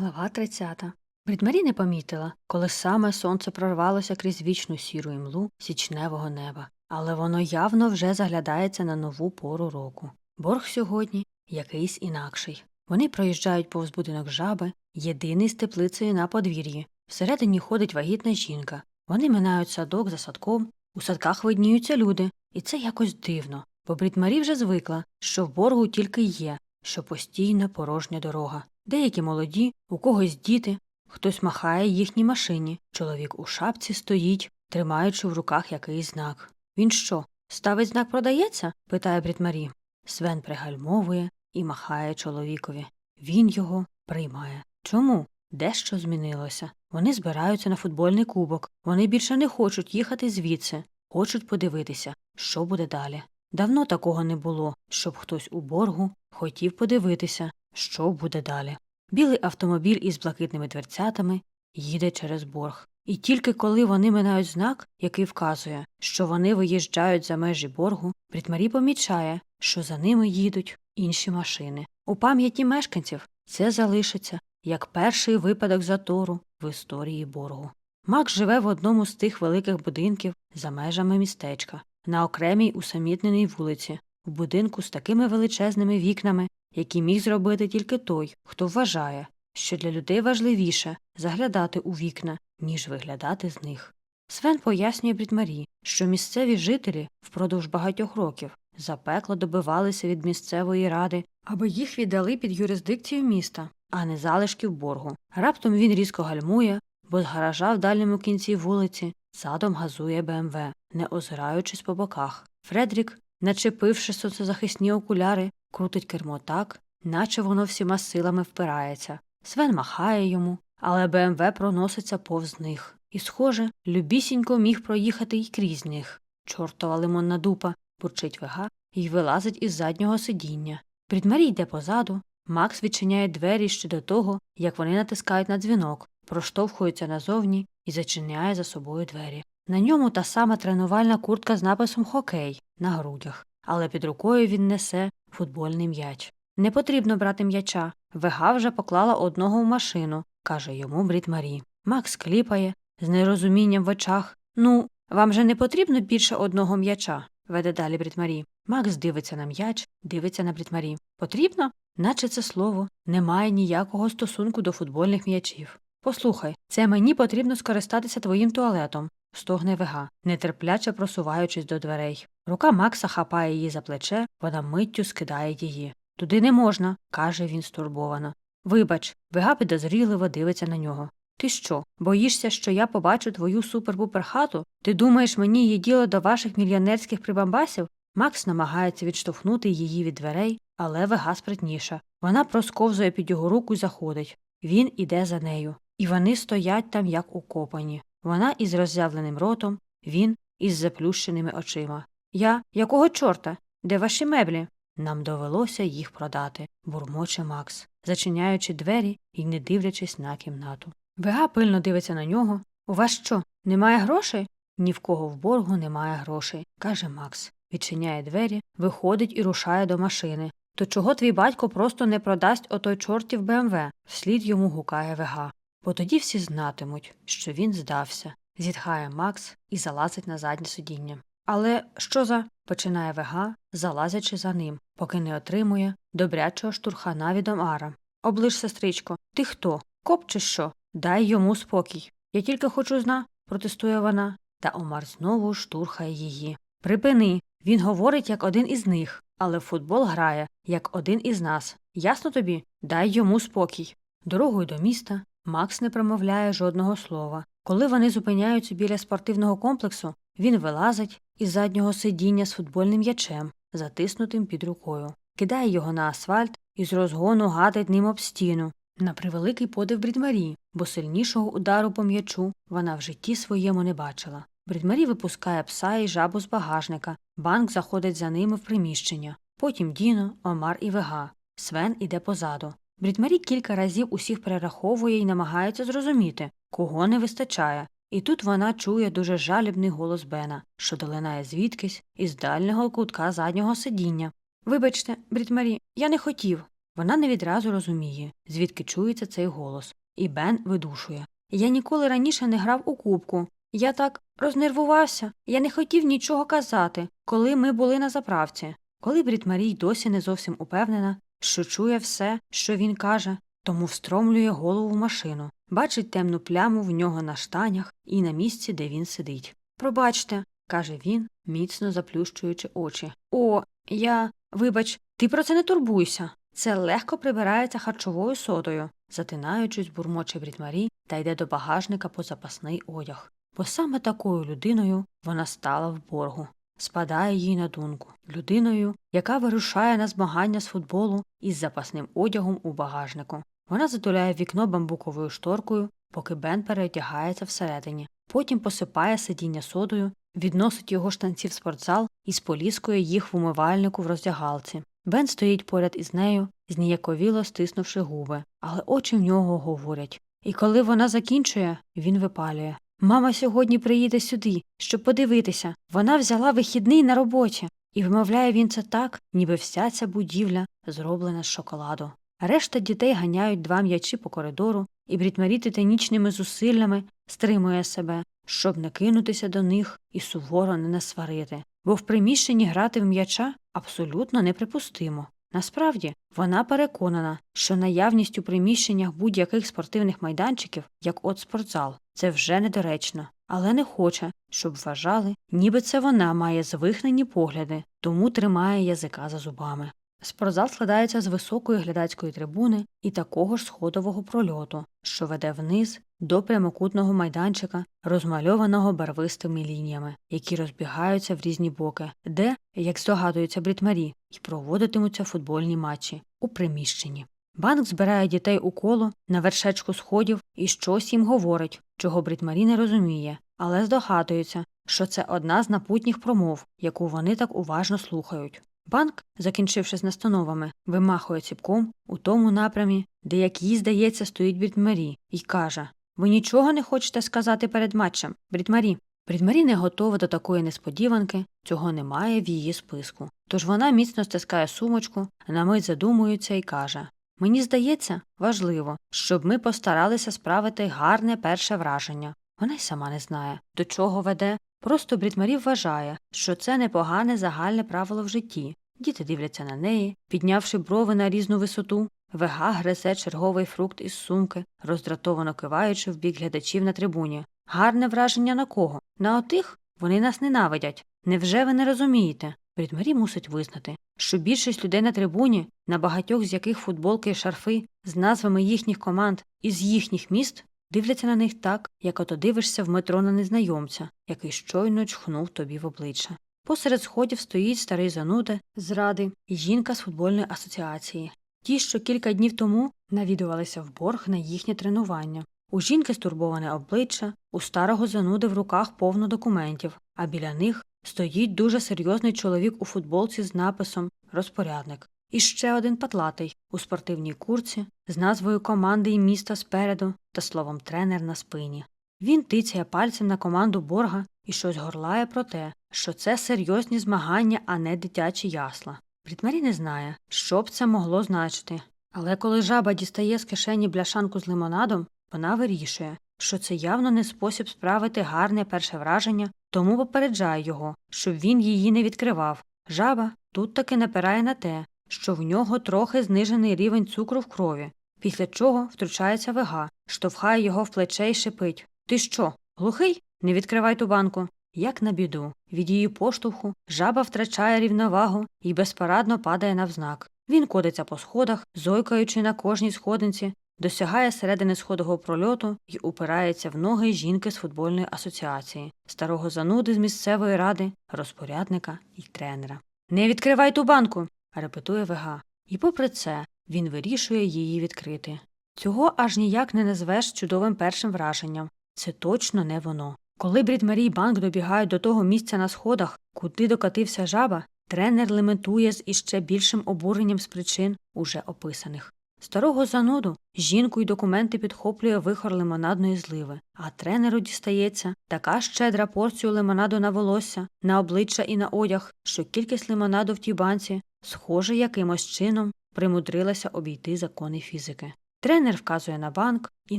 Глава 30. Брідмарі не помітила, коли саме сонце прорвалося крізь вічну сіру імлу січневого неба, але воно явно вже заглядається на нову пору року. Борг сьогодні якийсь інакший. Вони проїжджають повз будинок жаби, єдиний з теплицею на подвір'ї. Всередині ходить вагітна жінка. Вони минають садок за садком, у садках видніються люди, і це якось дивно, бо Брідмарі вже звикла, що в боргу тільки є, що постійна порожня дорога. Деякі молоді, у когось діти, хтось махає їхній машині. Чоловік у шапці стоїть, тримаючи в руках якийсь знак. Він що, ставить знак продається? питає Брідмарі. Свен пригальмовує і махає чоловікові. Він його приймає. Чому? Дещо змінилося. Вони збираються на футбольний кубок. Вони більше не хочуть їхати звідси, хочуть подивитися, що буде далі. Давно такого не було, щоб хтось у боргу хотів подивитися, що буде далі. Білий автомобіль із блакитними дверцятами їде через борг. І тільки коли вони минають знак, який вказує, що вони виїжджають за межі боргу, Брітмарі помічає, що за ними їдуть інші машини. У пам'яті мешканців це залишиться як перший випадок затору в історії боргу. Мак живе в одному з тих великих будинків за межами містечка, на окремій усамітненій вулиці, в будинку з такими величезними вікнами, які міг зробити тільки той, хто вважає, що для людей важливіше заглядати у вікна, ніж виглядати з них. Свен пояснює Брідмарі, що місцеві жителі впродовж багатьох років запекло добивалися від місцевої ради, аби їх віддали під юрисдикцію міста, а не залишків боргу. Раптом він різко гальмує, бо з гаража в дальньому кінці вулиці задом газує БМВ, не озираючись по боках. Фредрік, начепивши сонцезахисні окуляри, крутить кермо так, наче воно всіма силами впирається. Свен махає йому, але БМВ проноситься повз них. І, схоже, любісінько міг проїхати й крізь них. Чортова лимонна дупа бурчить вега і вилазить із заднього сидіння. Брідмарі йде позаду. Макс відчиняє двері ще до того, як вони натискають на дзвінок, проштовхується назовні і зачиняє за собою двері. На ньому та сама тренувальна куртка з написом Хокей на грудях, але під рукою він несе футбольний м'яч. Не потрібно брати м'яча. Вега вже поклала одного в машину, каже йому Брід Марі. Макс кліпає, з нерозумінням в очах. Ну, вам же не потрібно більше одного м'яча, веде далі Брід Марі. Макс дивиться на м'яч, дивиться на Брід Марі. Потрібно? Наче це слово не має ніякого стосунку до футбольних м'ячів. Послухай, це мені потрібно скористатися твоїм туалетом, стогне вега, нетерпляче просуваючись до дверей. Рука Макса хапає її за плече, вона миттю скидає її. Туди не можна, каже він стурбовано. Вибач, вега підозріливо дивиться на нього. Ти що, боїшся, що я побачу твою супер-пупер хату? Ти думаєш, мені є діло до ваших мільйонерських прибамбасів? Макс намагається відштовхнути її від дверей, але вега спритніша. Вона просковзує під його руку і заходить. Він іде за нею. І вони стоять там, як укопані. Вона із роззявленим ротом, він із заплющеними очима. Я якого чорта? Де ваші меблі? Нам довелося їх продати, бурмоче Макс, зачиняючи двері і не дивлячись на кімнату. Вега пильно дивиться на нього. У вас що, немає грошей? Ні в кого в боргу немає грошей, каже Макс. Відчиняє двері, виходить і рушає до машини. То чого твій батько просто не продасть отой чортів БМВ? Вслід йому гукає вега. Бо тоді всі знатимуть, що він здався, зітхає Макс і залазить на заднє сидіння. Але що за. починає вега, залазячи за ним, поки не отримує добрячого штурхана від Омара. Оближ, сестричко, ти хто? Коп чи що? Дай йому спокій. Я тільки хочу зна, протестує вона. Та Омар знову штурхає її. Припини. Він говорить як один із них, але в футбол грає як один із нас. Ясно тобі? Дай йому спокій. Дорогою до міста Макс не промовляє жодного слова. Коли вони зупиняються біля спортивного комплексу, він вилазить із заднього сидіння з футбольним м'ячем, затиснутим під рукою, кидає його на асфальт і з розгону гатить ним об стіну. На превеликий подив Брідмарі, бо сильнішого удару по м'ячу вона в житті своєму не бачила. Брідмарі випускає пса і жабу з багажника, банк заходить за ними в приміщення. Потім Діно, Омар і Вега. Свен іде позаду. Брідмарі кілька разів усіх перераховує і намагається зрозуміти, кого не вистачає. І тут вона чує дуже жалібний голос Бена, що долинає звідкись із дальнього кутка заднього сидіння. Вибачте, Брідмарі, я не хотів. Вона не відразу розуміє, звідки чується цей голос, і Бен видушує. Я ніколи раніше не грав у кубку. Я так рознервувався, я не хотів нічого казати, коли ми були на заправці. Коли Брід Марій досі не зовсім упевнена, що чує все, що він каже, тому встромлює голову в машину, бачить темну пляму в нього на штанях і на місці, де він сидить. Пробачте, каже він, міцно заплющуючи очі. О, я. Вибач, ти про це не турбуйся. Це легко прибирається харчовою содою, затинаючись, бурмоче Брітмарі та йде до багажника по запасний одяг. Бо саме такою людиною вона стала в боргу. Спадає їй на думку людиною, яка вирушає на змагання з футболу із запасним одягом у багажнику. Вона затуляє вікно бамбуковою шторкою, поки Бен переодягається всередині, потім посипає сидіння содою, відносить його штанці в спортзал і споліскує їх в умивальнику в роздягалці. Бен стоїть поряд із нею, зніяковіло стиснувши губи, але очі в нього говорять. І коли вона закінчує, він випалює. Мама сьогодні приїде сюди, щоб подивитися. Вона взяла вихідний на роботі. І вимовляє він це так, ніби вся ця будівля зроблена з шоколаду. Решта дітей ганяють два м'ячі по коридору, і Брітмарі титанічними зусиллями стримує себе, щоб не кинутися до них і суворо не насварити, бо в приміщенні грати в м'яча абсолютно неприпустимо. Насправді, вона переконана, що наявність у приміщеннях будь-яких спортивних майданчиків, як от спортзал, це вже недоречно, але не хоче, щоб вважали, ніби це вона має звихнені погляди, тому тримає язика за зубами. Спортзал складається з високої глядацької трибуни і такого ж сходового прольоту, що веде вниз до прямокутного майданчика, розмальованого барвистими лініями, які розбігаються в різні боки, де, як здогадується Брітмарі, й проводитимуться футбольні матчі у приміщенні. Банк збирає дітей у коло на вершечку сходів і щось їм говорить, чого Брітмарі не розуміє, але здогадується, що це одна з напутніх промов, яку вони так уважно слухають. Банк, закінчивши з настановами, вимахує ціпком у тому напрямі, де, як їй здається, стоїть Брітмарі, і каже Ви нічого не хочете сказати перед матчем, Брітмарі. Брітмарі не готова до такої несподіванки, цього немає в її списку. Тож вона міцно стискає сумочку, на мить задумується і каже Мені здається, важливо, щоб ми постаралися справити гарне перше враження. Вона й сама не знає, до чого веде. Просто Брітмарі вважає, що це непогане загальне правило в житті. Діти дивляться на неї, піднявши брови на різну висоту, вега гризе черговий фрукт із сумки, роздратовано киваючи в бік глядачів на трибуні. Гарне враження на кого? На отих? Вони нас ненавидять. Невже ви не розумієте? Брітмарі мусить визнати, що більшість людей на трибуні, на багатьох з яких футболки і шарфи, з назвами їхніх команд і з їхніх міст, дивляться на них так, як ото дивишся в метро на незнайомця, який щойно чхнув тобі в обличчя. Посеред сходів стоїть старий зануда з ради і жінка з футбольної асоціації. Ті, що кілька днів тому навідувалися в борг на їхнє тренування. У жінки стурбоване обличчя, у старого зануди в руках повно документів, а біля них стоїть дуже серйозний чоловік у футболці з написом Розпорядник. І ще один патлатий у спортивній курці з назвою команди і міста спереду та словом тренер на спині. Він тицяє пальцем на команду борга і щось горлає про те, що це серйозні змагання, а не дитячі ясла. Брітмарі не знає, що б це могло значити. Але коли жаба дістає з кишені бляшанку з лимонадом, вона вирішує, що це явно не спосіб справити гарне перше враження, тому попереджає його, щоб він її не відкривав. Жаба тут таки напирає на те, що в нього трохи знижений рівень цукру в крові, після чого втручається вега, штовхає його в плече й шипить Ти що, глухий? Не відкривай ту банку. Як на біду, від її поштовху жаба втрачає рівновагу і безпорадно падає навзнак. Він кодиться по сходах, зойкаючи на кожній сходинці, досягає середини сходового прольоту і упирається в ноги жінки з футбольної асоціації, старого зануди з місцевої ради, розпорядника і тренера. Не відкривай ту банку. репетує Вега. І попри це він вирішує її відкрити. Цього аж ніяк не назвеш чудовим першим враженням. Це точно не воно. Коли Брід Марій банк добігають до того місця на сходах, куди докатився жаба, тренер лементує з іще більшим обуренням з причин, уже описаних. Старого зануду жінку й документи підхоплює вихор лимонадної зливи, а тренеру дістається така щедра порцію лимонаду на волосся, на обличчя і на одяг, що кількість лимонаду в тій банці, схоже, якимось чином примудрилася обійти закони фізики. Тренер вказує на банк і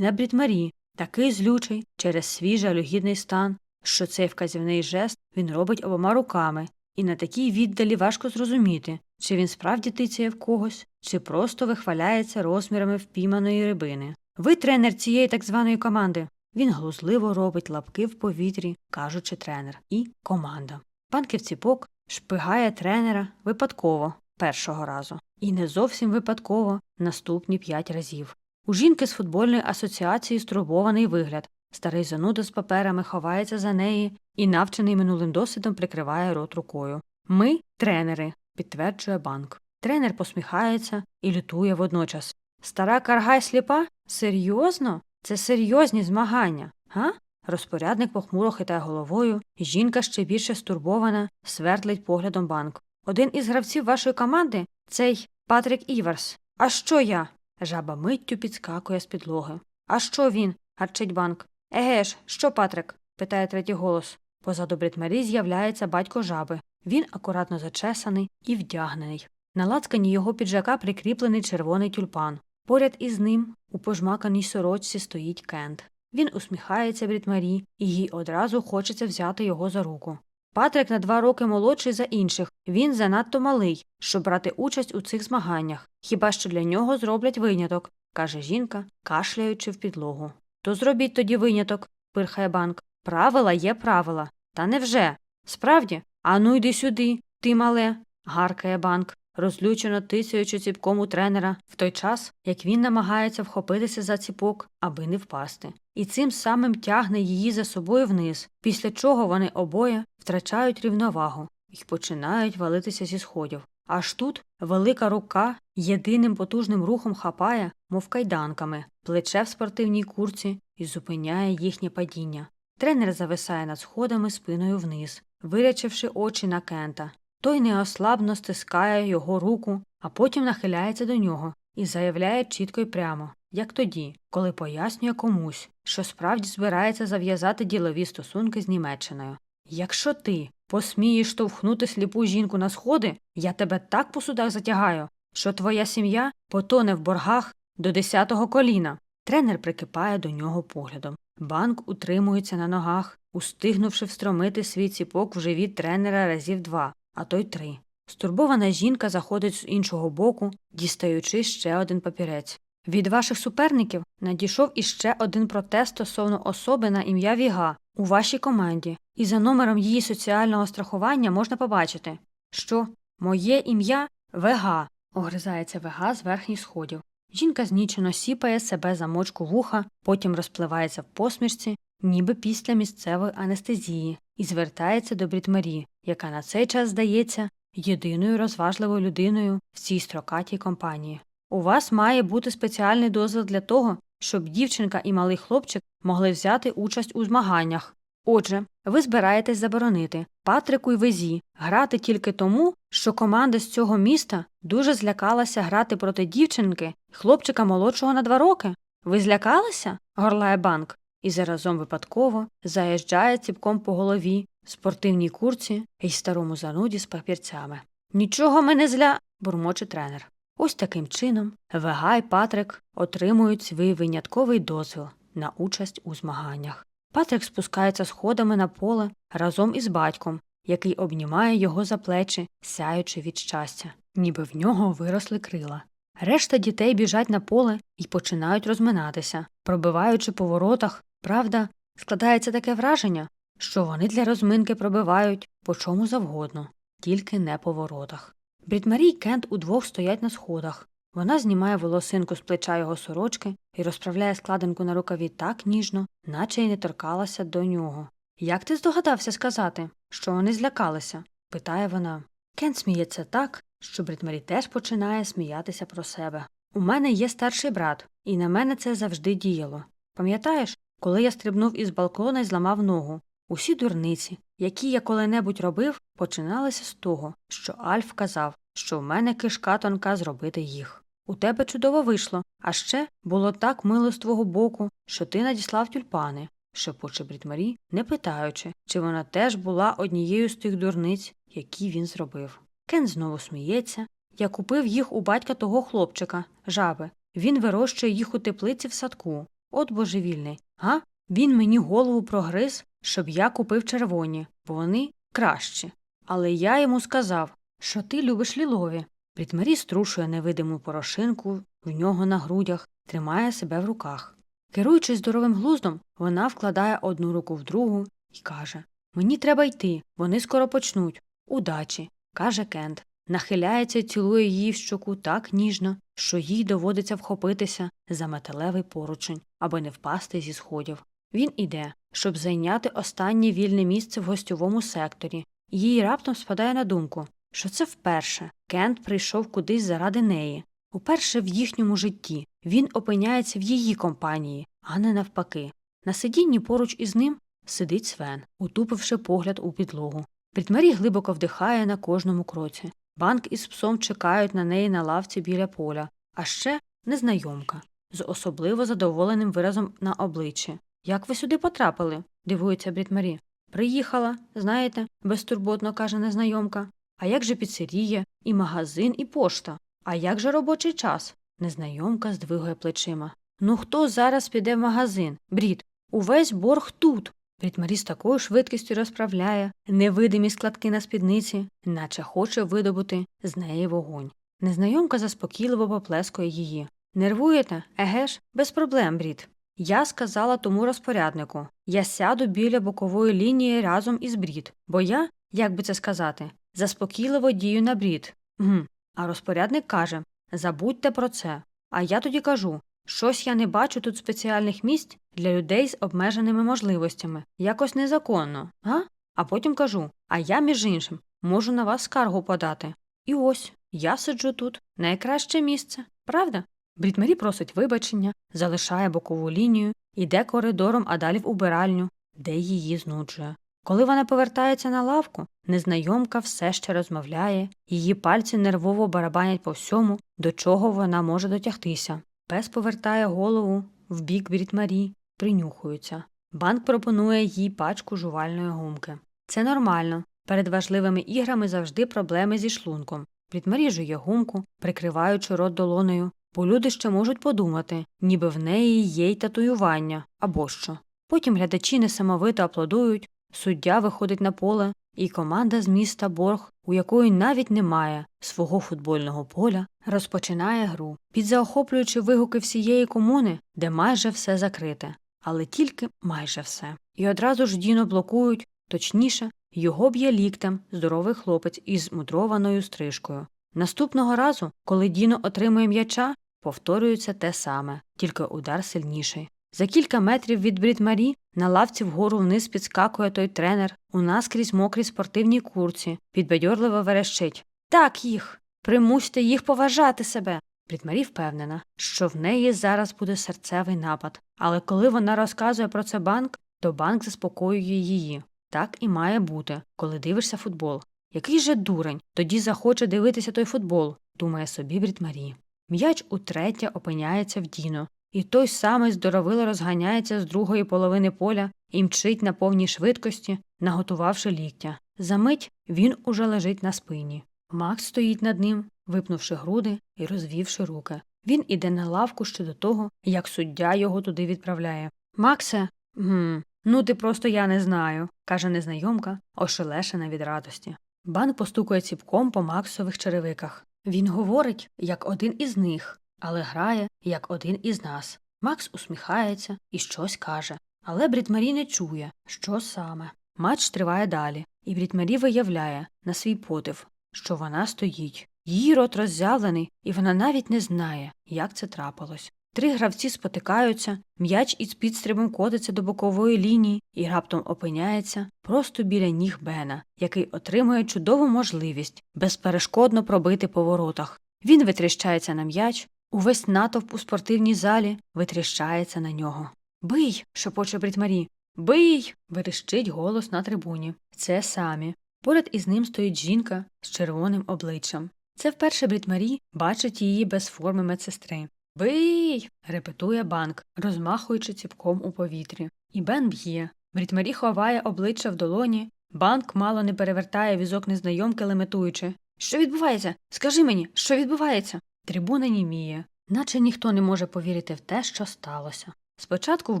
на Брітмарі, такий злючий через свій жалюгідний стан, що цей вказівний жест він робить обома руками, і на такій віддалі важко зрозуміти, чи він справді тицяє в когось, чи просто вихваляється розмірами впійманої рибини. Ви тренер цієї так званої команди. Він глузливо робить лапки в повітрі, кажучи тренер, і команда. Банків ціпок шпигає тренера випадково першого разу, і не зовсім випадково наступні п'ять разів. У жінки з футбольної асоціації стурбований вигляд. Старий зануда з паперами ховається за неї і, навчений минулим досвідом, прикриває рот рукою. Ми тренери, підтверджує банк. Тренер посміхається і лютує водночас. Стара карга й сліпа? Серйозно? Це серйозні змагання, га? Розпорядник похмуро хитає головою, жінка ще більше стурбована, свердлить поглядом банк. Один із гравців вашої команди цей Патрік Іварс. А що я? Жаба миттю підскакує з підлоги. А що він? гарчить банк. Еге ж, що Патрик? питає третій голос. Позаду Бритмарі з'являється батько жаби. Він акуратно зачесаний і вдягнений. На лацкані його піджака прикріплений червоний тюльпан. Поряд із ним у пожмаканій сорочці стоїть Кент. Він усміхається Брітмарі, і їй одразу хочеться взяти його за руку. Патрик на два роки молодший за інших, він занадто малий, щоб брати участь у цих змаганнях, хіба що для нього зроблять виняток, каже жінка, кашляючи в підлогу. То зробіть тоді виняток, пирхає банк. Правила є правила. Та невже? Справді? Ану йди сюди, ти мале, гаркає банк, розлючено тисяючи ціпком у тренера, в той час, як він намагається вхопитися за ціпок, аби не впасти. І цим самим тягне її за собою вниз, після чого вони обоє втрачають рівновагу і починають валитися зі сходів. Аж тут велика рука єдиним потужним рухом хапає, мов кайданками, плече в спортивній курці і зупиняє їхнє падіння. Тренер зависає над сходами спиною вниз, вирячивши очі на Кента. Той неослабно стискає його руку, а потім нахиляється до нього і заявляє чітко й прямо, як тоді, коли пояснює комусь, що справді збирається зав'язати ділові стосунки з Німеччиною. Якщо ти посмієш штовхнути сліпу жінку на сходи, я тебе так по судах затягаю, що твоя сім'я потоне в боргах до десятого коліна. Тренер прикипає до нього поглядом. Банк утримується на ногах, устигнувши встромити свій ціпок в живіт тренера разів два, а то й три. Стурбована жінка заходить з іншого боку, дістаючи ще один папірець. Від ваших суперників надійшов іще один протест стосовно особи на ім'я Віга у вашій команді, і за номером її соціального страхування можна побачити, що моє ім'я Вега, огризається Вега з верхніх сходів. Жінка знічено сіпає себе за мочку вуха, потім розпливається в посмішці, ніби після місцевої анестезії, і звертається до Брітмарі, яка на цей час здається єдиною розважливою людиною в цій строкатій компанії. У вас має бути спеціальний дозвіл для того, щоб дівчинка і малий хлопчик могли взяти участь у змаганнях. Отже, ви збираєтесь заборонити Патрику й Везі грати тільки тому, що команда з цього міста дуже злякалася грати проти дівчинки хлопчика молодшого на два роки. Ви злякалися? горлає банк, і заразом випадково заїжджає ціпком по голові, спортивній курці і старому зануді з папірцями. Нічого ми не зля. бурмоче тренер. Ось таким чином Вега й Патрик отримують свій винятковий дозвіл на участь у змаганнях. Патрик спускається сходами на поле разом із батьком, який обнімає його за плечі, сяючи від щастя, ніби в нього виросли крила. Решта дітей біжать на поле і починають розминатися, пробиваючи по воротах. Правда, складається таке враження, що вони для розминки пробивають по чому завгодно, тільки не по воротах. Брітмарі й Кент удвох стоять на сходах. Вона знімає волосинку з плеча його сорочки і розправляє складинку на рукаві так ніжно, наче й не торкалася до нього. Як ти здогадався сказати, що вони злякалися? питає вона. Кент сміється так, що Брітмарі теж починає сміятися про себе. У мене є старший брат, і на мене це завжди діяло. Пам'ятаєш, коли я стрибнув із балкона і зламав ногу? Усі дурниці, які я коли-небудь робив, починалися з того, що Альф казав, що в мене кишка тонка зробити їх. У тебе чудово вийшло, а ще було так мило з твого боку, що ти надіслав тюльпани, шепоче Брітмарі, не питаючи, чи вона теж була однією з тих дурниць, які він зробив. Кен знову сміється, Я купив їх у батька того хлопчика, жаби. Він вирощує їх у теплиці в садку. От божевільний. Га? Він мені голову прогриз, щоб я купив червоні, бо вони кращі. Але я йому сказав, що ти любиш лілові. Брітмарі струшує невидиму порошинку в нього на грудях, тримає себе в руках. Керуючись здоровим глуздом, вона вкладає одну руку в другу і каже Мені треба йти, вони скоро почнуть. Удачі, каже Кент. Нахиляється і цілує її в щоку так ніжно, що їй доводиться вхопитися за металевий поручень, аби не впасти зі сходів. Він іде, щоб зайняти останнє вільне місце в гостьовому секторі, їй раптом спадає на думку, що це вперше Кент прийшов кудись заради неї. Уперше в їхньому житті він опиняється в її компанії, а не навпаки. На сидінні поруч із ним сидить Свен, утупивши погляд у підлогу. Брітмарі глибоко вдихає на кожному кроці. Банк із псом чекають на неї на лавці біля поля, а ще незнайомка з особливо задоволеним виразом на обличчі. Як ви сюди потрапили? дивується Брітмарі. Приїхала, знаєте, безтурботно каже незнайомка. А як же піцерія, і магазин, і пошта? А як же робочий час? Незнайомка здвигує плечима. Ну хто зараз піде в магазин? Брід, увесь борг тут. Брітмарі з такою швидкістю розправляє невидимі складки на спідниці, наче хоче видобути з неї вогонь. Незнайомка заспокійливо поплескує її. Нервуєте? Еге ж, без проблем, Брід. Я сказала тому розпоряднику я сяду біля бокової лінії разом із Брід, бо я, як би це сказати, заспокійливо дію на Брід. Гм. А розпорядник каже Забудьте про це. А я тоді кажу щось я не бачу тут спеціальних місць для людей з обмеженими можливостями, якось незаконно, га? А потім кажу А я, між іншим, можу на вас скаргу подати. І ось я сиджу тут, найкраще місце, правда? Брітмері просить вибачення, залишає бокову лінію, іде коридором, а далі в убиральню, де її знуджує. Коли вона повертається на лавку, незнайомка все ще розмовляє, її пальці нервово барабанять по всьому, до чого вона може дотягтися. Пес повертає голову в бік Брітмарі, принюхується. Банк пропонує їй пачку жувальної гумки. Це нормально. Перед важливими іграми завжди проблеми зі шлунком. Брітмарі жує гумку, прикриваючи рот долонею, бо люди ще можуть подумати, ніби в неї є й татуювання або що. Потім глядачі несамовито аплодують, суддя виходить на поле, і команда з міста Борг, у якої навіть немає свого футбольного поля, розпочинає гру, підзаохоплюючи вигуки всієї комуни, де майже все закрите, але тільки майже все. І одразу ж Діно блокують, точніше, його б'є ліктем здоровий хлопець із мудрованою стрижкою. Наступного разу, коли Діно отримує м'яча, повторюється те саме, тільки удар сильніший. За кілька метрів від Брід-Марі на лавці вгору вниз підскакує той тренер, у наскрізь мокрій спортивній курці, підбадьорливо верещить. Так їх. Примусьте їх поважати себе. Брід-Марі впевнена, що в неї зараз буде серцевий напад, але коли вона розказує про це банк, то банк заспокоює її. Так і має бути, коли дивишся футбол. Який же дурень, тоді захоче дивитися той футбол, думає собі Брід-Марі. М'яч утретє опиняється в Діно, і той самий здоровило розганяється з другої половини поля і мчить на повній швидкості, наготувавши ліктя. Замить він уже лежить на спині. Макс стоїть над ним, випнувши груди і розвівши руки. Він іде на лавку ще до того, як суддя його туди відправляє. Максе, гм, ну ти просто я не знаю, каже незнайомка, ошелешена від радості. Бан постукує ціпком по Максових черевиках. Він говорить, як один із них, але грає, як один із нас. Макс усміхається і щось каже. Але Брітмарі не чує, що саме. Матч триває далі, і Брітмарі виявляє на свій подив, що вона стоїть. Її рот роззявлений, і вона навіть не знає, як це трапилось. Три гравці спотикаються, м'яч із підстрибом котиться до бокової лінії і раптом опиняється просто біля ніг Бена, який отримує чудову можливість безперешкодно пробити по воротах. Він витріщається на м'яч, увесь натовп у спортивній залі витріщається на нього. Бий. шепоче Брітмарі. Бий. верещить голос на трибуні. Це самі. Поряд із ним стоїть жінка з червоним обличчям. Це вперше Брітмарі бачить її без форми медсестри. Бий. репетує банк, розмахуючи ціпком у повітрі. І Бен б'є. Брітмарі ховає обличчя в долоні. Банк мало не перевертає візок незнайомки, леметуючи. Що відбувається? Скажи мені, що відбувається? Трибуна німіє, наче ніхто не може повірити в те, що сталося. Спочатку в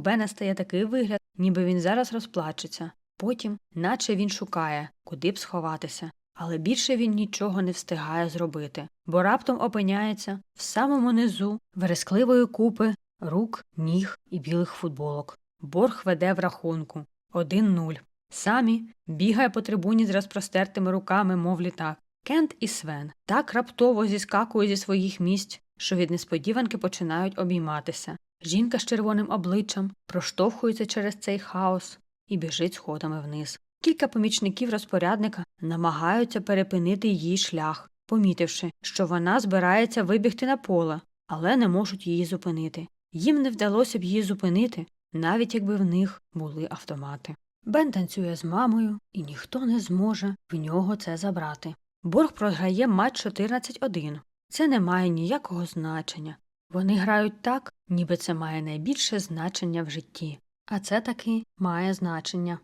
Бена стає такий вигляд, ніби він зараз розплачеться, потім, наче він шукає, куди б сховатися, але більше він нічого не встигає зробити, бо раптом опиняється в самому низу верескливої купи рук, ніг і білих футболок. Борг веде в рахунку 1-0. Самі бігає по трибуні з розпростертими руками, мов літак. Кент і Свен так раптово зіскакують зі своїх місць, що від несподіванки починають обійматися. Жінка з червоним обличчям проштовхується через цей хаос і біжить сходами вниз. Кілька помічників розпорядника намагаються перепинити її шлях, помітивши, що вона збирається вибігти на поле, але не можуть її зупинити. Їм не вдалося б її зупинити, навіть якби в них були автомати. Бен танцює з мамою, і ніхто не зможе в нього це забрати. Борг програє матч 14-1. Це не має ніякого значення. Вони грають так, ніби це має найбільше значення в житті. А це таки має значення.